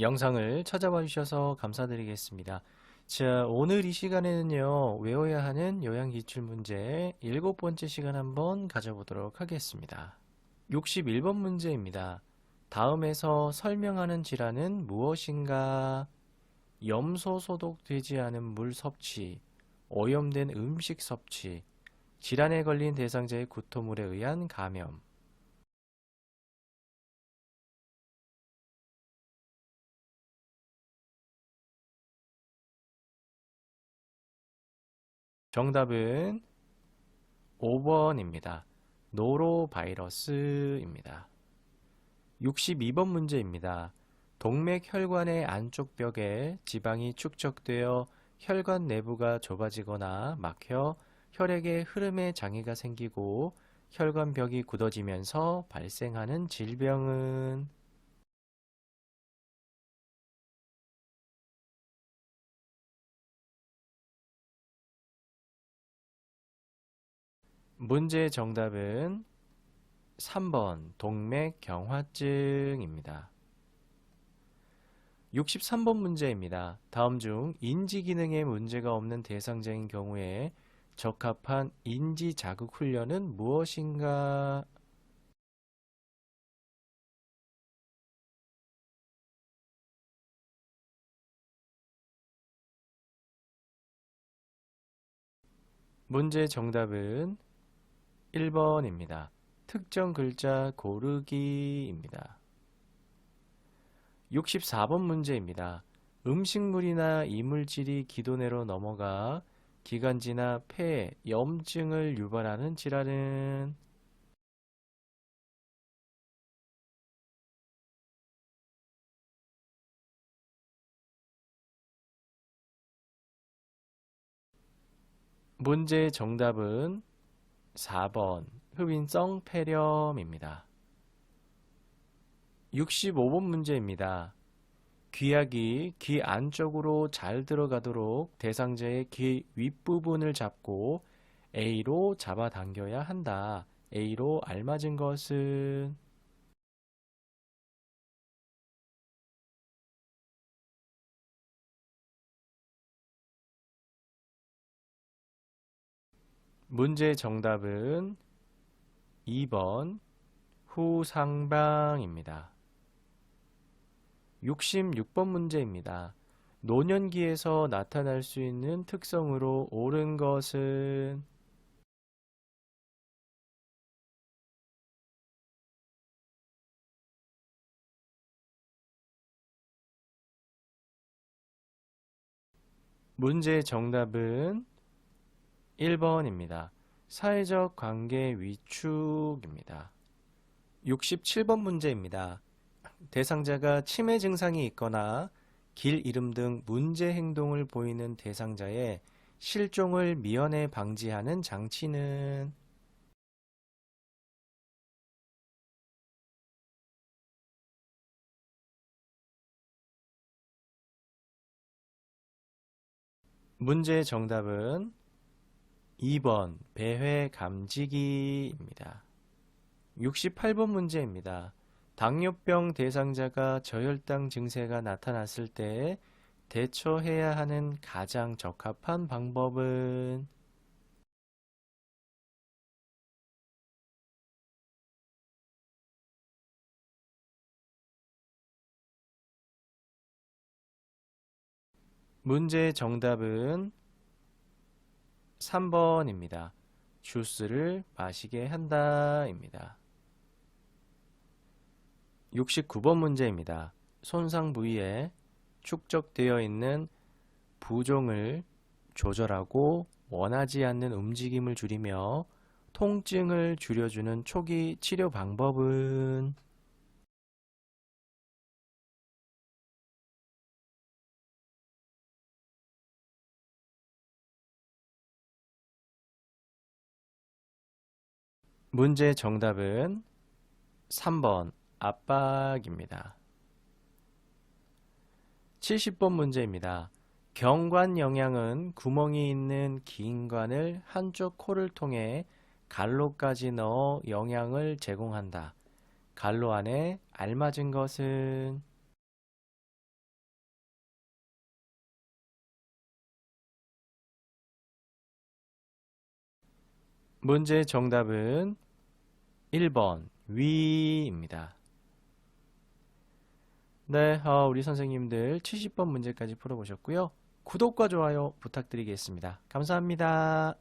영상을 찾아봐 주셔서 감사드리겠습니다. 자, 오늘 이 시간에는요, 외워야 하는 요양기출문제 일곱 번째 시간 한번 가져보도록 하겠습니다. 61번 문제입니다. 다음에서 설명하는 질환은 무엇인가? 염소 소독되지 않은 물 섭취, 오염된 음식 섭취, 질환에 걸린 대상자의 구토물에 의한 감염. 정답은 5번입니다. 노로바이러스입니다. 62번 문제입니다. 동맥혈관의 안쪽 벽에 지방이 축적되어 혈관 내부가 좁아지거나 막혀 혈액의 흐름에 장애가 생기고 혈관벽이 굳어지면서 발생하는 질병은 문제의 정답은 3번 동맥경화증입니다. 63번 문제입니다. 다음 중 인지 기능에 문제가 없는 대상자인 경우에 적합한 인지 자극 훈련은 무엇인가? 문제 정답은 1번입니다. 특정 글자 고르기입니다. 64번 문제입니다. 음식물이나 이물질이 기도내로 넘어가 기관지나 폐, 염증을 유발하는 질환은 문제의 정답은 4번 흡인성 폐렴입니다. 65번 문제입니다. 귀약이 귀 안쪽으로 잘 들어가도록 대상자의 귀 윗부분을 잡고 A로 잡아당겨야 한다. A로 알맞은 것은 문제의 정답은 2번 후상방입니다. 66번 문제입니다. 노년기에서 나타날 수 있는 특성으로 옳은 것은 문제의 정답은 1번입니다. 사회적 관계 위축입니다. 67번 문제입니다. 대상자가 치매 증상이 있거나 길 잃음 등 문제 행동을 보이는 대상자의 실종을 미연에 방지하는 장치는 문제의 정답은 2번 배회 감지기입니다. 68번 문제입니다. 당뇨병 대상자가 저혈당 증세가 나타났을 때 대처해야 하는 가장 적합한 방법은 문제의 정답은 3번입니다. 주스를 마시게 한다입니다. 69번 문제입니다. 손상 부위에 축적되어 있는 부종을 조절하고 원하지 않는 움직임을 줄이며 통증을 줄여주는 초기 치료 방법은 문제 정답은 3번 압박입니다. 70번 문제입니다. 경관 영양은 구멍이 있는 기관을 한쪽 코를 통해 갈로까지 넣어 영양을 제공한다. 갈로 안에 알맞은 것은 문제의 정답은 1번 위입니다. 네, 어, 우리 선생님들 70번 문제까지 풀어보셨고요. 구독과 좋아요 부탁드리겠습니다. 감사합니다.